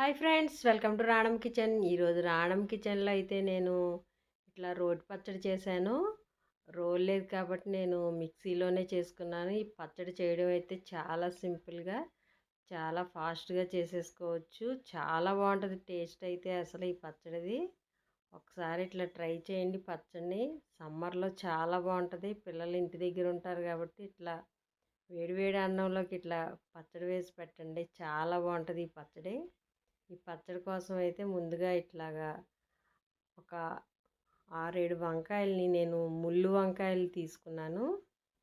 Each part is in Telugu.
Hi friends welcome to Ranam kitchen. ఈరోజు రాణం కిచెన్లో అయితే నేను ఇట్లా రోటి పచ్చడి చేశాను. రోల్ లేదు కాబట్టి నేను మిక్సీలోనే చేసుకున్నాను. ఈ పచ్చడి చేయడం అయితే చాలా సింపుల్గా చాలా ఫాస్ట్గా చేసేసుకోవచ్చు. చాలా బాగుంటుంది టేస్ట్ అయితే అసలు ఈ పచ్చడిది. ఒకసారి ఇట్లా ట్రై చేయండి పచ్చడిని. సమ్మర్లో చాలా బాగుంటుంది. పిల్లలు ఇంటి దగ్గర ఉంటారు కాబట్టి ఇట్లా వేడివేడి అన్నంలోకి ఇట్లా పచ్చడి వేసి పెట్టండి. చాలా బాగుంటుంది ఈ పచ్చడి. ఈ పచ్చడి కోసం అయితే ముందుగా ఇట్లాగా ఒక ఆరేడు వంకాయల్ని నేను ముళ్ళు వంకాయలు తీసుకున్నాను.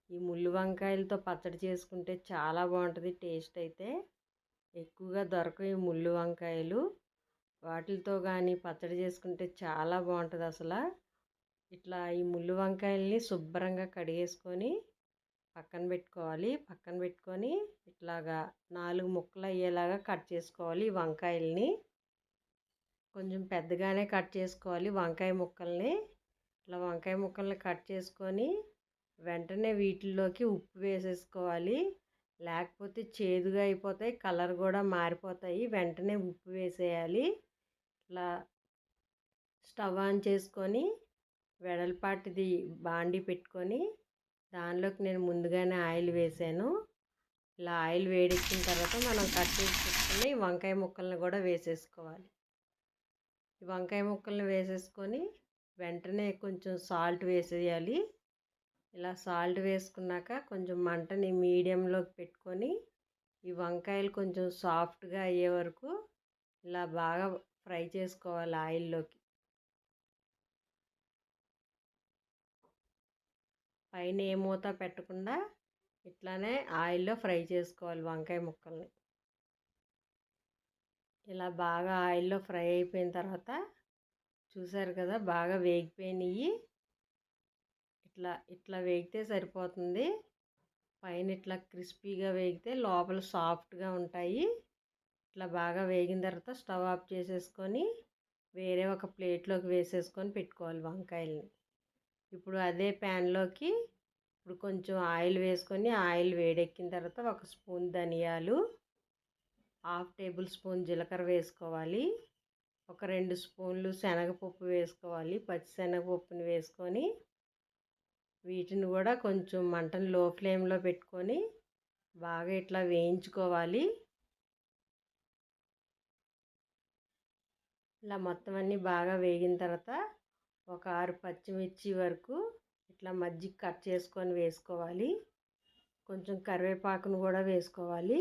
ఈ ముళ్ళు వంకాయలతో పచ్చడి చేసుకుంటే చాలా బాగుంటుంది టేస్ట్ అయితే. ఎక్కువగా దొరకవు ఈ ముళ్ళు వంకాయలు. వాటితో కానీ పచ్చడి చేసుకుంటే చాలా బాగుంటుంది అసలు. ఇట్లా ఈ ముళ్ళు వంకాయల్ని శుభ్రంగా కడిగేసుకొని పక్కన పెట్టుకోవాలి. పక్కన పెట్టుకొని ఇట్లాగా నాలుగు ముక్కలు అయ్యేలాగా కట్ చేసుకోవాలి ఈ వంకాయల్ని. కొంచెం పెద్దగానే కట్ చేసుకోవాలి వంకాయ ముక్కల్ని. ఇట్లా వంకాయ ముక్కల్ని కట్ చేసుకొని వెంటనే వీటిల్లోకి ఉప్పు వేసేసుకోవాలి. లేకపోతే చేదుగా అయిపోతాయి కలర్ కూడా మారిపోతాయి. వెంటనే ఉప్పు వేసేయాలి. ఇట్లా స్టవ్ ఆన్ చేసుకొని వెడల్పాటిది బాండి పెట్టుకొని దానిలోకి నేను ముందుగానే ఆయిల్ వేసాను. ఇలా ఆయిల్ వేడెక్కిన తర్వాత మనం కట్ చేసి పెట్టుకుని వంకాయ ముక్కల్ని కూడా వేసేసుకోవాలి. ఈ వంకాయ ముక్కల్ని వేసేసుకొని వెంటనే కొంచెం సాల్ట్ వేసేయాలి. ఇలా సాల్ట్ వేసుకున్నాక కొంచెం మంటని మీడియంలోకి పెట్టుకొని ఈ వంకాయలు కొంచెం సాఫ్ట్గా అయ్యే వరకు ఇలా బాగా ఫ్రై చేసుకోవాలి ఆయిల్లోకి. పైన ఏ మూత పెట్టకుండా ఇట్లానే ఆయిల్లో ఫ్రై చేసుకోవాలి వంకాయ ముక్కల్ని. ఇలా బాగా ఆయిల్లో ఫ్రై అయిపోయిన తర్వాత చూసారు కదా బాగా వేగిపోయినాయి. ఇట్లా ఇట్లా వేగితే సరిపోతుంది. పైన ఇట్లా క్రిస్పీగా వేగితే లోపల సాఫ్ట్గా ఉంటాయి. ఇట్లా బాగా వేగిన తర్వాత స్టవ్ ఆఫ్ చేసేసుకొని వేరే ఒక ప్లేట్లోకి వేసేసుకొని పెట్టుకోవాలి వంకాయల్ని. ఇప్పుడు అదే ప్యాన్లోకి ఇప్పుడు కొంచెం ఆయిల్ వేసుకొని ఆయిల్ వేడెక్కిన తర్వాత ఒక స్పూన్ ధనియాలు హాఫ్ టేబుల్ స్పూన్ జీలకర్ర వేసుకోవాలి ఒక రెండు స్పూన్లు శనగపప్పు వేసుకోవాలి పచ్చిశనగపప్పుని వేసుకొని వీటిని కూడా కొంచెం మంటను లో ఫ్లేమ్లో పెట్టుకొని బాగా ఇట్లా వేయించుకోవాలి. ఇలా మొత్తం అన్నీ బాగా వేగిన తర్వాత ఒక ఆరు పచ్చిమిర్చి వరకు ఇట్లా మజ్జిగ కట్ చేసుకొని వేసుకోవాలి. కొంచెం కరివేపాకును కూడా వేసుకోవాలి.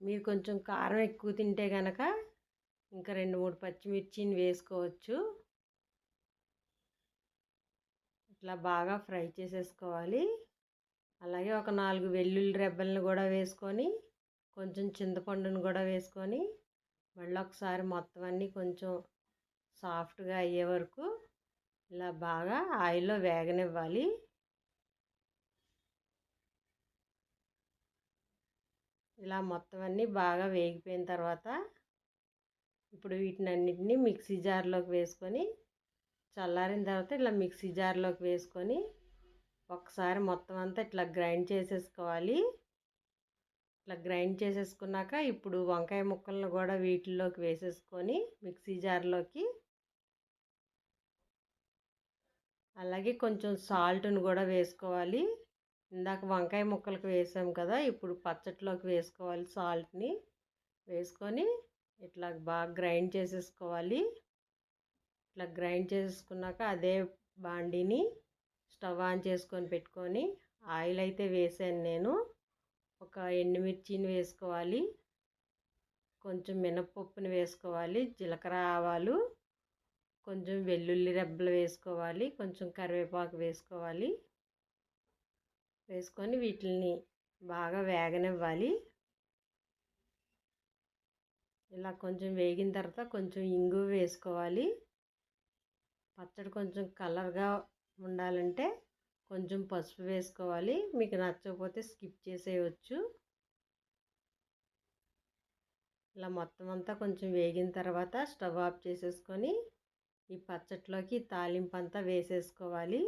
మీరు కొంచెం కారం ఎక్కువ తింటే కనుక ఇంకా రెండు మూడు పచ్చిమిర్చిని వేసుకోవచ్చు. ఇట్లా బాగా ఫ్రై చేసేసుకోవాలి. అలాగే ఒక నాలుగు వెల్లుల్లి రెబ్బలను కూడా వేసుకొని కొంచెం చింతపండును కూడా వేసుకొని మళ్ళీ ఒకసారి మొత్తం అన్నీ కొంచెం సాఫ్ట్గా అయ్యే వరకు ఇలా బాగా ఆయిల్లో వేగనివ్వాలి. ఇలా మొత్తం అన్నీ బాగా వేగిపోయిన తర్వాత ఇప్పుడు వీటిని అన్నిటిని మిక్సీ జార్లోకి వేసుకొని చల్లారిన తర్వాత ఇలా మిక్సీ జార్లోకి వేసుకొని ఒకసారి మొత్తం అంతా ఇట్లా గ్రైండ్ చేసేసుకోవాలి. ఇట్లా గ్రైండ్ చేసేసుకున్నాక ఇప్పుడు వంకాయ ముక్కలను కూడా వీటిల్లోకి వేసేసుకొని మిక్సీ జార్లోకి అలాగే కొంచెం సాల్ట్ను కూడా వేసుకోవాలి. ఇందాక వంకాయ ముక్కలకు వేసాం కదా! ఇప్పుడు పచ్చట్లోకి వేసుకోవాలి సాల్ట్ని. వేసుకొని ఇట్లా బాగా గ్రైండ్ చేసేసుకోవాలి. ఇట్లా గ్రైండ్ చేసేసుకున్నాక అదే బాండీని స్టవ్ ఆన్ చేసుకొని పెట్టుకొని ఆయిల్ అయితే వేసాను నేను. ఒక ఎండుమిర్చిని వేసుకోవాలి. కొంచెం మినపప్పుని వేసుకోవాలి. జీలకర్ర ఆవాలు కొంచెం వెల్లుల్లి రెబ్బలు వేసుకోవాలి కొంచెం కరివేపాకు వేసుకోవాలి. వేసుకొని వీటిని బాగా వేగనివ్వాలి. ఇలా కొంచెం వేగిన తర్వాత కొంచెం ఇంగు వేసుకోవాలి. పచ్చడి కొంచెం కలర్గా ఉండాలంటే కొంచెం పసుపు వేసుకోవాలి. మీకు నచ్చకపోతే స్కిప్ చేసేయచ్చు. ఇలా మొత్తం అంతా కొంచెం వేగిన తర్వాత స్టవ్ ఆఫ్ చేసేసుకొని ఈ పచ్చట్లోకి తాలింపు అంతా వేసేసుకోవాలి.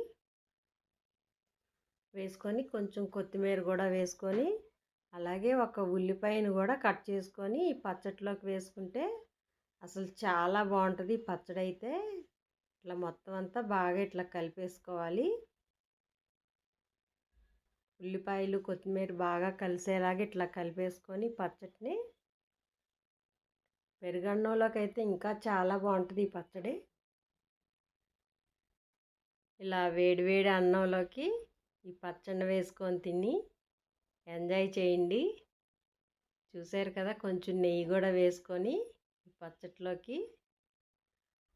వేసుకొని కొంచెం కొత్తిమీర కూడా వేసుకొని అలాగే ఒక ఉల్లిపాయను కూడా కట్ చేసుకొని ఈ పచ్చట్లోకి వేసుకుంటే అసలు చాలా బాగుంటుంది ఈ పచ్చడి అయితే ఇట్లా మొత్తం అంతా బాగా ఇట్లా కలిపేసుకోవాలి. ఉల్లిపాయలు కొత్తిమీర బాగా కలిసేలాగా ఇట్లా కలిపేసుకొని పచ్చడిని పెరుగన్నంలోకి అయితే ఇంకా చాలా బాగుంటుంది ఈ పచ్చడి. ఇలా వేడివేడి అన్నంలోకి ఈ పచ్చడి వేసుకొని తిని ఎంజాయ్ చేయండి. చూసారు కదా కొంచెం నెయ్యి కూడా వేసుకొని పచ్చట్లోకి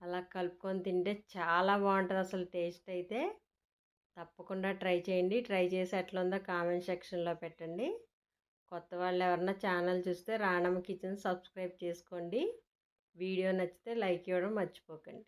అలా కలుపుకొని తింటే చాలా బాగుంటుంది అసలు టేస్ట్ అయితే. తప్పకుండా ట్రై చేయండి. ట్రై చేసి ఎట్లా ఉందో కామెంట్ సెక్షన్లో పెట్టండి. కొత్త వాళ్ళు ఎవరన్నా ఛానల్ చూస్తే రాణమ్మ కిచెన్ సబ్స్క్రైబ్ చేసుకోండి. వీడియో నచ్చితే లైక్ ఇవ్వడం మర్చిపోకండి.